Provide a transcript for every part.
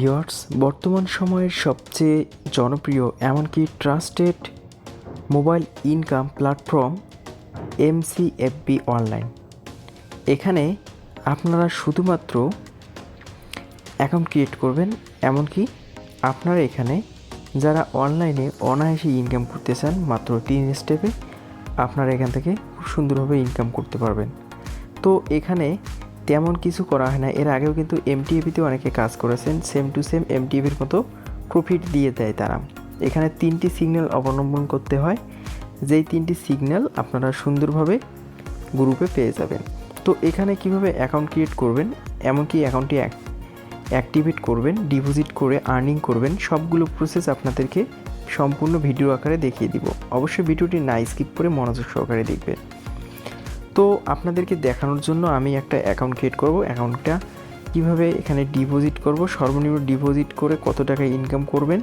Viewers বর্তমান সময়ের সবচেয়ে জনপ্রিয়, এমনকি trusted mobile income platform MCFB online. এখানে আপনারা শুধুমাত্র অ্যাকাউন্ট ক্রিয়েট করবেন, এমনকি আপনারা এখানে যারা অনলাইনে অনায়াসে ইনকাম করতে চান, মাত্র তিন স্টেপে আপনারা এখান থেকে খুব সুন্দরভাবে ইনকাম করতে পারবেন। তো এখানে তেমন কিছু করা হয় না। এর আগেও কিন্তু এমটিএভিতে অনেকে কাজ করেছেন। সেম টু সেম এমটিএভির মতো প্রফিট দিয়ে দেয় তারা। এখানে তিনটি সিগন্যাল অবলম্বন করতে হয়। যেই তিনটি সিগন্যাল আপনারা সুন্দরভাবে গ্রুপে পেয়ে যাবেন। তো এখানে কীভাবে অ্যাকাউন্ট ক্রিয়েট করবেন? এমনকি অ্যাকাউন্টটি অ্যাক্টিভেট করবেন ডিপোজিট করে আর্নিং করবেন, সবগুলো প্রসেস আপনাদেরকে সম্পূর্ণ ভিডিও আকারে দেখিয়ে দিব। অবশ্যই ভিডিওটি না স্কিপ করে মনোযোগ সহকারে দেখবেন। তো আপনাদেরকে দেখানোর জন্য আমি একটা অ্যাকাউন্ট ক্রিয়েট করব। অ্যাকাউন্টটা কীভাবে এখানে ডিপোজিট করব? সর্বনিম্ন ডিপোজিট করে কত টাকা ইনকাম করবেন?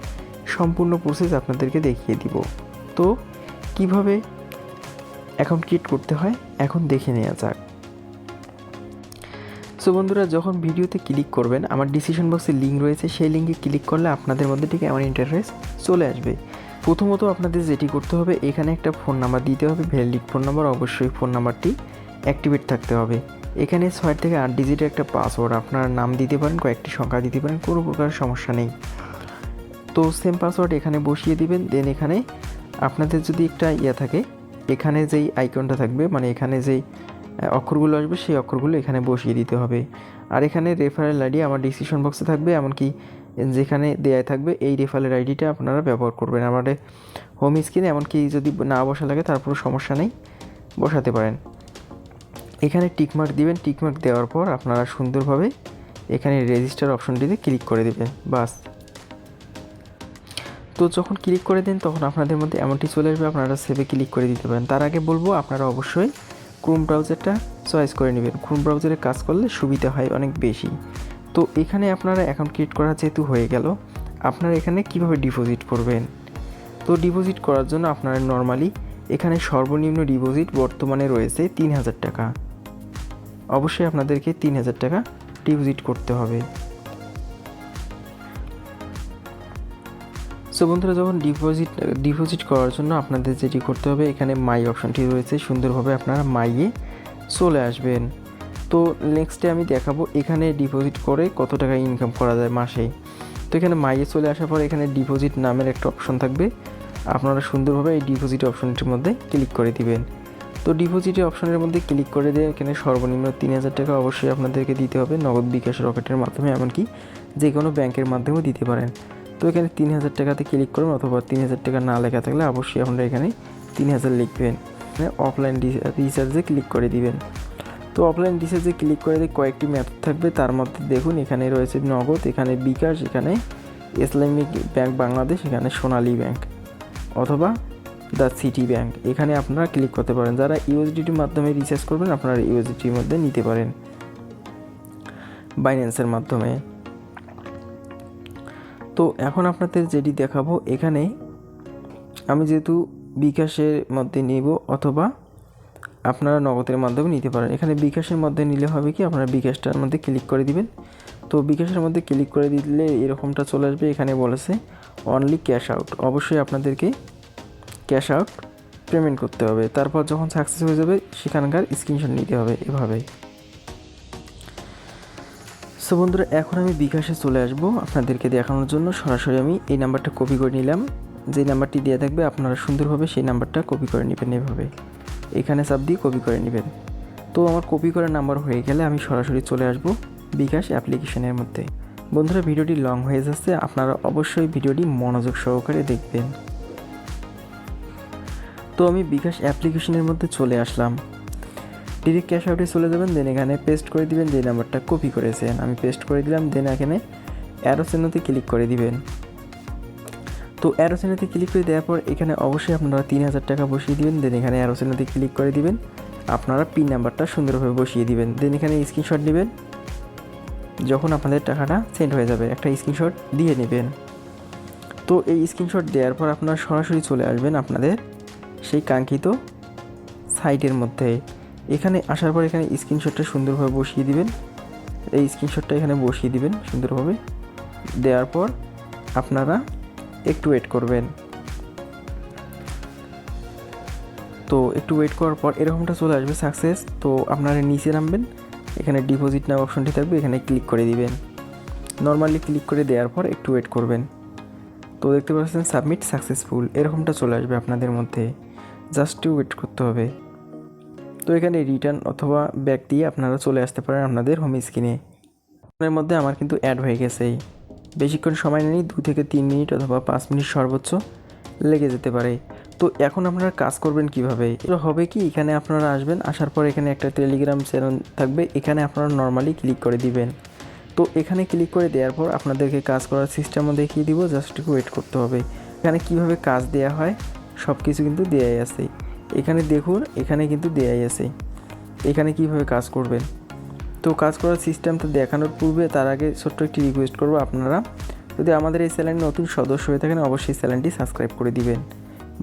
সম্পূর্ণ প্রসেস আপনাদেরকে দেখিয়ে দিব। তো কীভাবে অ্যাকাউন্ট ক্রিয়েট করতে হয়? এখন দেখে নেওয়া যাক। সো বন্ধুরা, যখন ভিডিওতে ক্লিক করবেন, আমার ডিসিশন বক্সে লিঙ্ক রয়েছে। সেই লিঙ্কে ক্লিক করলে আপনাদের মধ্যে ঠিক এমন ইন্টারফেস চলে আসবে। প্রথমত আপনাদের যেটি করতে হবে, এখানে একটা ফোন নাম্বার দিতে হবে ভ্যালিড ফোন নাম্বার, অবশ্যই ফোন নাম্বারটি অ্যাক্টিভেট থাকতে হবে। এখানে ছয় থেকে আট ডিজিটের একটা পাসওয়ার্ড আপনার নাম দিতে পারেন, কয়েকটি সংখ্যা দিতে পারেন, কোনো প্রকার সমস্যা নেই। তো সেম পাসওয়ার্ড এখানে বসিয়ে দিবেন দেন এখানে আপনাদের যদি একটা ইয়া থাকে, এখানে যেই আইকনটা থাকবে মানে এখানে যেই অক্ষরগুলো আসবে, সেই অক্ষরগুলো এখানে বসিয়ে দিতে হবে। আর এখানে রেফারেল আইডি আমার ডিসিশন বক্সে থাকবে, এমনকি যেখানে দেয়া থাকবে, এই রেফারেল আইডিটা আপনারা ব্যবহার করবেন। আমাদের হোম স্ক্রিনে এমনকি যদি না বসা লাগে তারপর সমস্যা নেই, বসাতে পারেন। এখানে টিকমার্ক দিবেন। টিকমার্ক দেওয়ার পর আপনারা সুন্দরভাবে এখানে রেজিস্টার অপশনটিতে ক্লিক করে দেবেন, বাস। তো যখন ক্লিক করে দেন, তখন আপনাদের মধ্যে এমনটি চলে আসবে, আপনারা সেভে ক্লিক করে দিতে পারেন। তার আগে বলব, আপনারা অবশ্যই ক্রোম ব্রাউজারটা চয়েস করে নেবেন। ক্রোম ব্রাউজারে কাজ করলে সুবিধা হয় অনেক বেশি। তো এখানে আপনারা অ্যাকাউন্ট ক্রিয়েট করা যেহেতু হয়ে গেল, আপনারা এখানে কীভাবে ডিপোজিট করবেন? তো ডিপোজিট করার জন্য আপনারা নর্মালি এখানে সর্বনিম্ন ডিপোজিট বর্তমানে রয়েছে তিন হাজার টাকা। অবশ্যই আপনাদেরকে তিন হাজার টাকা ডিপোজিট করতে হবে। সো বন্ধুরা, যখন ডিপোজিট ডিপোজিট করার জন্য আপনাদের যেটি করতে হবে, এখানে মাই অপশনটি রয়েছে, সুন্দরভাবে আপনারা মাইয়ে চলে আসবেন। তো নেক্সটে আমি দেখাবো এখানে ডিপোজিট করে কত টাকা ইনকাম করা যায় মাসে। তো এখানে মাইয়ে চলে আসার পর এখানে ডিপোজিট নামের একটা অপশন থাকবে। আপনারা সুন্দরভাবে এই ডিপোজিট অপশনটির মধ্যে ক্লিক করে দিবেন। তো ডিপোজিটের অপশনের মধ্যে ক্লিক করে দিয়ে এখানে সর্বনিম্ন তিন হাজার টাকা অবশ্যই আপনাদেরকে দিতে হবে নগদ বিকাশ রকেটের মাধ্যমে, এমনকি যে কোনো ব্যাংকের মাধ্যমেও দিতে পারেন। তো এখানে তিন হাজার টাকাতে ক্লিক করুন অথবা তিন হাজার টাকা না লেখা থাকলে অবশ্যই আপনারা এখানে তিন হাজার লিখবেন। অফলাইন রিচার্জে ক্লিক করে দিবেন। তো অফলাইন রিচার্জে ক্লিক করে কয়েকটি ম্যাপ থাকবে, তার মধ্যে দেখুন এখানে রয়েছে নগদ, এখানে বিকাশ, এখানে ইসলামিক ব্যাংক বাংলাদেশ এখানে সোনালী ব্যাংক অথবা দ্য সিটি ব্যাংক এখানে আপনারা ক্লিক করতে পারেন। যারা ইউএসডিটির মাধ্যমে রিচার্জ করবেন, আপনারা ইউএসডিটির মধ্যে নিতে পারেন। বাইন্যান্সের মাধ্যমে। তো এখন আপনাদের যেটি দেখাবো, এখানে আমি যেহেতু বিকাশের মধ্যে নিব অথবা আপনারা নগদের মাধ্যমে নিতে পারেন। এখানে বিকাশের মধ্যে নিলে হবে কি, আপনারা বিকাশটার মধ্যে ক্লিক করে দিবেন। তো বিকাশের মধ্যে ক্লিক করে দিলে এরকমটা চলে আসবে, এখানে বলেছে অনলি ক্যাশ আউট অবশ্যই আপনাদেরকে ক্যাশ আউট পেমেন্ট করতে হবে। তারপর যখন সাকসেস হয়ে যাবে, সেখানকার স্ক্রিনশট নিতে হবে এভাবে সো বন্ধুরা, এখন আমি বিকাশে চলে আসব আপনাদেরকে দেখানোর জন্য। সরাসরি আমি এই নাম্বারটা কপি করে নিলাম। যে নাম্বারটি দেওয়া থাকবে, আপনারা সুন্দরভাবে সেই নাম্বারটা কপি করে নেবেন এভাবে। এখানে চাপ দিয়ে কপি করে নেবেন। তো আমার কপি করার নাম্বার হয়ে গেলে আমি সরাসরি চলে আসব বিকাশ অ্যাপ্লিকেশনের মধ্যে। বন্ধুরা, ভিডিওটি লং হয়ে যাচ্ছে, আপনারা অবশ্যই ভিডিওটি মনোযোগ সহকারে দেখবেন। তো আমি বিকাশ অ্যাপ্লিকেশনের মধ্যে চলে আসলাম। ডিরেক্ট ক্যাশ আউটে চলে যাবেন, দেন এখানে পেস্ট করে দিবেন, যে নাম্বারটা কপি করেছেন। আমি পেস্ট করে দিলাম, দেন এখানে অ্যারো চিহ্নতে ক্লিক করে দিবেন। তো অ্যারো চিহ্নতে ক্লিক করে দেওয়ার পর এখানে অবশ্যই আপনারা তিন হাজার টাকা বসিয়ে দিবেন। দেন এখানে অ্যারো চিহ্নতে ক্লিক করে দিবেন। আপনারা পিন নাম্বারটা সুন্দরভাবে বসিয়ে দিবেন। দেন এখানে স্ক্রিনশট নেবেন যখন আপনাদের টাকাটা সেন্ড হয়ে যাবে, একটা স্ক্রিনশট দিয়ে নেবেন। তো এই স্ক্রিনশট দেওয়ার পর আপনারা সরাসরি চলে আসবেন আপনাদের সেই কাঙ্ক্ষিত সাইটের মধ্যে। এখানে আসার পর এখানে স্ক্রিনশটটা সুন্দরভাবে বসিয়ে দিবেন। এই স্ক্রিনশটটা এখানে বসিয়ে দিবেন সুন্দরভাবে। দেওয়ার পর আপনারা একটু ওয়েট করবেন। তো একটু ওয়েট করার পর এরকমটা চলে আসবে সাকসেস তো আপনারা নিচে নামবেন, এখানে ডিপোজিট নাও অপশনটি থাকবে, এখানে ক্লিক করে দিবেন। নর্মালি ক্লিক করে দেওয়ার পর একটু ওয়েট করবেন। তো দেখতে পাচ্ছেন সাবমিট সাকসেসফুল এরকমটা চলে আসবে আপনাদের মধ্যে। জাস্ট ওয়েট করতে হবে। তো এখানে রিটার্ন অথবা ব্যাক দিয়ে আপনারা চলে আসতে পারেন আপনাদের হোম স্ক্রিনে এর মধ্যে আমার কিন্তু অ্যাড হয়ে গেছে বেশিক্ষণ সময় নেই, দু থেকে তিন মিনিট অথবা পাঁচ মিনিট সর্বোচ্চ লেগে যেতে পারে। তো এখন আপনারা কাজ করবেন কীভাবে? এটা হবে কি, এখানে আপনারা আসবেন, আসার পর এখানে একটা টেলিগ্রাম চ্যানেল থাকবে, এখানে আপনারা নর্মালি ক্লিক করে দিবেন। তো এখানে ক্লিক করে দেওয়ার পর আপনাদেরকে কাজ করার সিস্টেমও দেখিয়ে দিব জাস্ট একটু ওয়েট করতে হবে। এখানে কীভাবে কাজ দেওয়া হয় সব কিছু কিন্তু দেয়াই আছে। এখানে দেখুন, এখানে কিন্তু দেয়াই আছে। এখানে কীভাবে কাজ করবেন? তো কাজ করার সিস্টেমটা দেখানোর পূর্বে তার আগে ছোট্ট একটি রিকোয়েস্ট করব আপনারা। যদি আমাদের এই চ্যানেলে নতুন সদস্য হয়ে থাকেন, অবশ্যই চ্যানেলটি সাবস্ক্রাইব করে দিবেন।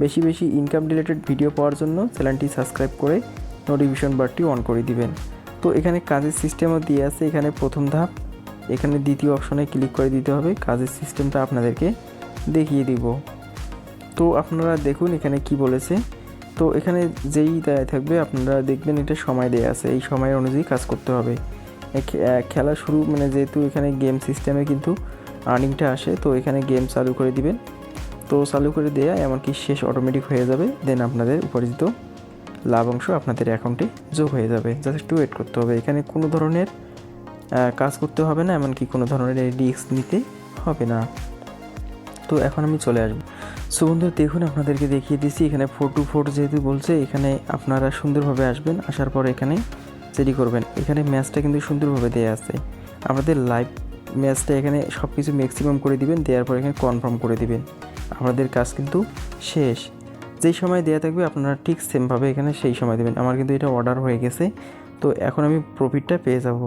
বেশি বেশি ইনকাম রিলেটেড ভিডিও পাওয়ার জন্য চ্যানেলটি সাবস্ক্রাইব করে নোটিফিকেশন বারটি অন করে দিবেন। তো এখানে কাজের সিস্টেমও দিয়ে আছে এখানে প্রথম ধাপ। এখানে দ্বিতীয় অপশনে ক্লিক করে দিতে হবে। কাজের সিস্টেমটা আপনাদেরকে দেখিয়ে দিব। তো আপনারা দেখুন এখানে কি বলেছে। তো এখানে যেই দেয়া থাকবে, আপনারা দেখবেন এটা সময় দেয়া আছে। এই সময়ের অনুযায়ী কাজ করতে হবে। খেলা শুরু মানে যেহেতু এখানে গেম সিস্টেমে কিন্তু আর্নিংটা আসে, তো এখানে গেম চালু করে দিবেন। তো চালু করে দেয়া এমনকি শেষ অটোমেটিক হয়ে যাবে। দেন আপনাদের উপার্জিত লাভ অংশ আপনাদের অ্যাকাউন্টে যোগ হয়ে যাবে। জাস্ট একটু ওয়েট করতে হবে। এখানে কোনো ধরনের কাজ করতে হবে না, এমনকি কোনো ধরনের রিস্ক নিতে হবে না। তো এখন আমি চলে আসব। সো বন্ধু দেখুন, আপনাদেরকে দেখিয়ে দিচ্ছি, এখানে ফোর টু ফোর যেহেতু বলছে, এখানে আপনারা সুন্দরভাবে আসবেন, আসার পর এখানে সেটি করবেন। এখানে ম্যাচটা কিন্তু সুন্দরভাবে দেওয়া আছে। আপনাদের লাইভ ম্যাচটা এখানে সব কিছু ম্যাক্সিমাম করে দিবেন, দেওয়ার পর এখানে কনফার্ম করে দিবেন। আমাদের কাজ কিন্তু শেষ। যেই সময় দেওয়া থাকবে, আপনারা ঠিক সেমভাবে এখানে সেই সময় দেবেন। আমার কিন্তু এটা অর্ডার হয়ে গেছে। তো এখন আমি প্রফিটটা পেয়ে যাব।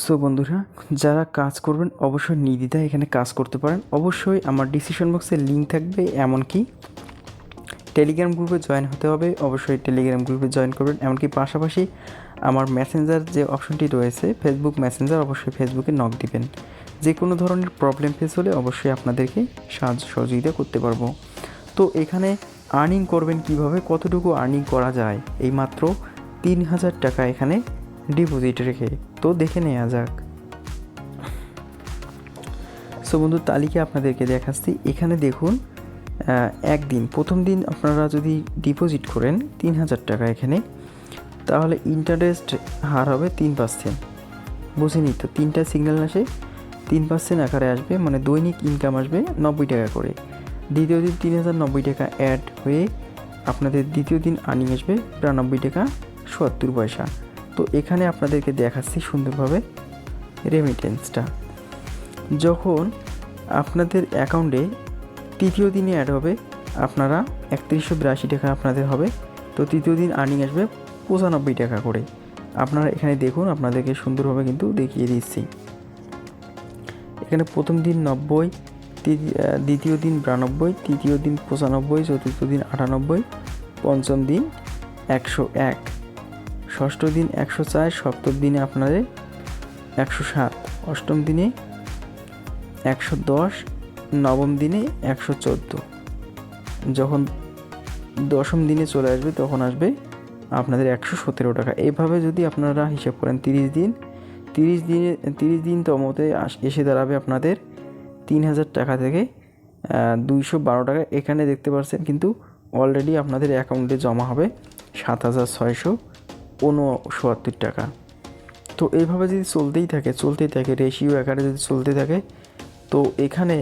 সো বন্ধুরা, যারা কাজ করবেন, অবশ্যই নির্দ্বিধায় এখানে কাজ করতে পারেন। অবশ্যই আমার ডিসিশন বক্সে লিঙ্ক থাকবে, এমনকি টেলিগ্রাম গ্রুপে জয়েন হতে হবে। অবশ্যই টেলিগ্রাম গ্রুপে জয়েন করবেন। এমনকি পাশাপাশি আমার মেসেঞ্জার যে অপশনটি রয়েছে ফেসবুক মেসেঞ্জার অবশ্যই ফেসবুকে নক দিবেন। যে কোনো ধরনের প্রবলেম ফেস হলে অবশ্যই আপনাদেরকে সাহায্য সহযোগিতা করতে পারব। তো, এখানে আর্নিং করবেন কীভাবে? কতটুকু আর্নিং করা যায়? এই মাত্র তিন হাজার টাকা এখানে ডিপোজিট রেখে। তো দেখে নেওয়া যাক। সো বন্ধু, তালিকা আপনাদেরকে দেখাচ্ছি। এখানে দেখুন একদিন, প্রথম দিন আপনারা যদি ডিপোজিট করেন তিন হাজার টাকা এখানে, তাহলে ইন্টারেস্ট হার হবে তিন পার্সেন্ট বুঝিনি তো, তিনটা সিগন্যাল আসে, তিন পার্সেন্ট আকারে আসবে মানে দৈনিক ইনকাম আসবে নব্বই টাকা করে। দ্বিতীয় দিন তিন হাজার নব্বই টাকা অ্যাড হয়ে আপনাদের দ্বিতীয় দিন আর্নিং আসবে বিরানব্বই টাকা সত্তর পয়সা। তো এখানে আপনাদেরকে দেখাচ্ছি সুন্দরভাবে রেমিটেন্সটা যখন আপনাদের অ্যাকাউন্টে তৃতীয় দিনে অ্যাড হবে, আপনারা একত্রিশশো বিরাশি টাকা আপনাদের হবে। তো তৃতীয় দিন আর্নিং আসবে পঁচানব্বই টাকা করে। আপনারা এখানে দেখুন, আপনাদেরকে সুন্দরভাবে কিন্তু দেখিয়ে দিচ্ছি। এখানে প্রথম দিন নব্বই দ্বিতীয় দিন বিরানব্বই, তৃতীয় দিন পঁচানব্বই, চতুর্থ দিন আটানব্বই, পঞ্চম দিন একশো এক। ষষ্ঠ দিন একশো চার, সপ্তম দিনে আপনাদের একশো সাত, অষ্টম দিনে একশো দশ, নবম দিনে একশো চোদ্দ। যখন দশম দিনে চলে আসবে, তখন আসবে আপনাদের একশো সতেরো টাকা। এভাবে যদি আপনারা হিসাব করেন, তিরিশ দিন, তিরিশ দিনে, তিরিশ দিন তমতে এসে দাঁড়াবে আপনাদের তিন হাজার টাকা থেকে দুইশো বারো টাকা। এখানে দেখতে পাচ্ছেন কিন্তু অলরেডি আপনাদের অ্যাকাউন্টে জমা হবে সাত হাজার ছয়শো উনসত্তর টাকা। তো এইভাবে যদি চলতেই থাকে চলতেই থাকে রেশিও আকারে যদি চলতে থাকে, তো এখানে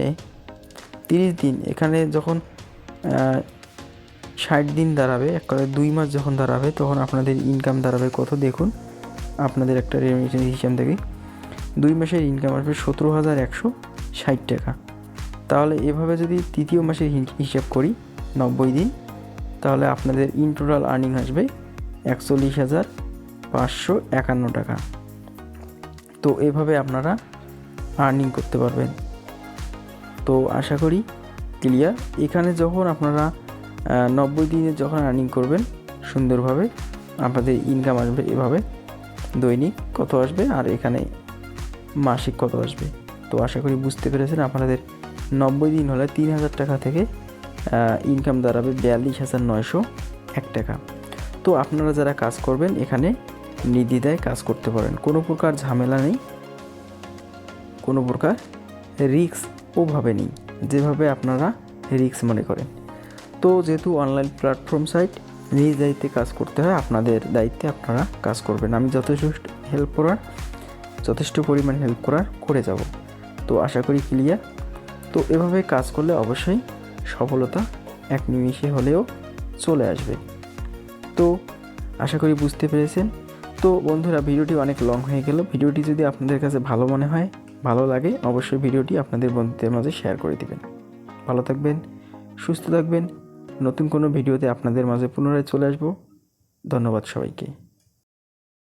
তিরিশ দিন, এখানে যখন ষাট দিন দাঁড়াবে, এক কথায় দুই মাস যখন দাঁড়াবে, তখন আপনাদের ইনকাম দাঁড়াবে কত? দেখুন, আপনাদের একটা রেমিটেন্স হিসাব থেকে দুই মাসের ইনকাম আসবে সতেরো হাজার একশো ষাট টাকা। তাহলে এভাবে যদি তৃতীয় মাসের হিসাব করি, নব্বই দিন, তাহলে আপনাদের ইন টোটাল আর্নিং আসবে একচল্লিশ হাজার পাঁচশো একান্ন টাকা। তো এভাবে আপনারা আর্নিং করতে পারবেন। তো আশা করি ক্লিয়ার এখানে যখন আপনারা নব্বই দিনে যখন আর্নিং করবেন, সুন্দরভাবে আপনাদের ইনকাম আসবে এভাবে। দৈনিক কত আসবে আর এখানে মাসিক কত আসবে? তো আশা করি বুঝতে পেরেছেন আপনাদের নব্বই দিন হলে তিন হাজার টাকা থেকে ইনকাম দাঁড়াবে বিয়াল্লিশ হাজার নয়শো এক টাকা। তো আপনারা যারা কাজ করবেন, এখানে নির্দ্বিধায় কাজ করতে পারেন। কোনো প্রকার ঝামেলা নেই। কোনো প্রকার রিস্ক ওভাবে নেই, যেভাবে আপনারা রিস্ক মনে করেন। তো যেহেতু অনলাইন প্ল্যাটফর্ম সাইট নিজ দায়িত্বে কাজ করতে হয়, আপনাদের দায়িত্বে আপনারা কাজ করবেন। আমি যথেষ্ট হেল্প করার, যথেষ্ট পরিমাণ হেল্প করার করে যাব। তো আশা করি ক্লিয়ার। তো এভাবে কাজ করলে অবশ্যই সফলতা এক নিমিষে হলেও চলে আসবে। তো আশা করি বুঝতে পেরেছেন। তো বন্ধুরা, ভিডিওটি অনেক লং হয়ে গেল। ভিডিওটি যদি আপনাদের কাছে ভালো মনে হয়, ভালো লাগে, অবশ্যই ভিডিওটি আপনাদের বন্ধুদের মাঝে শেয়ার করে দেবেন। ভালো থাকবেন, সুস্থ থাকবেন। নতুন কোনো ভিডিওতে আপনাদের মাঝে পুনরায় চলে আসব। ধন্যবাদ সবাইকে।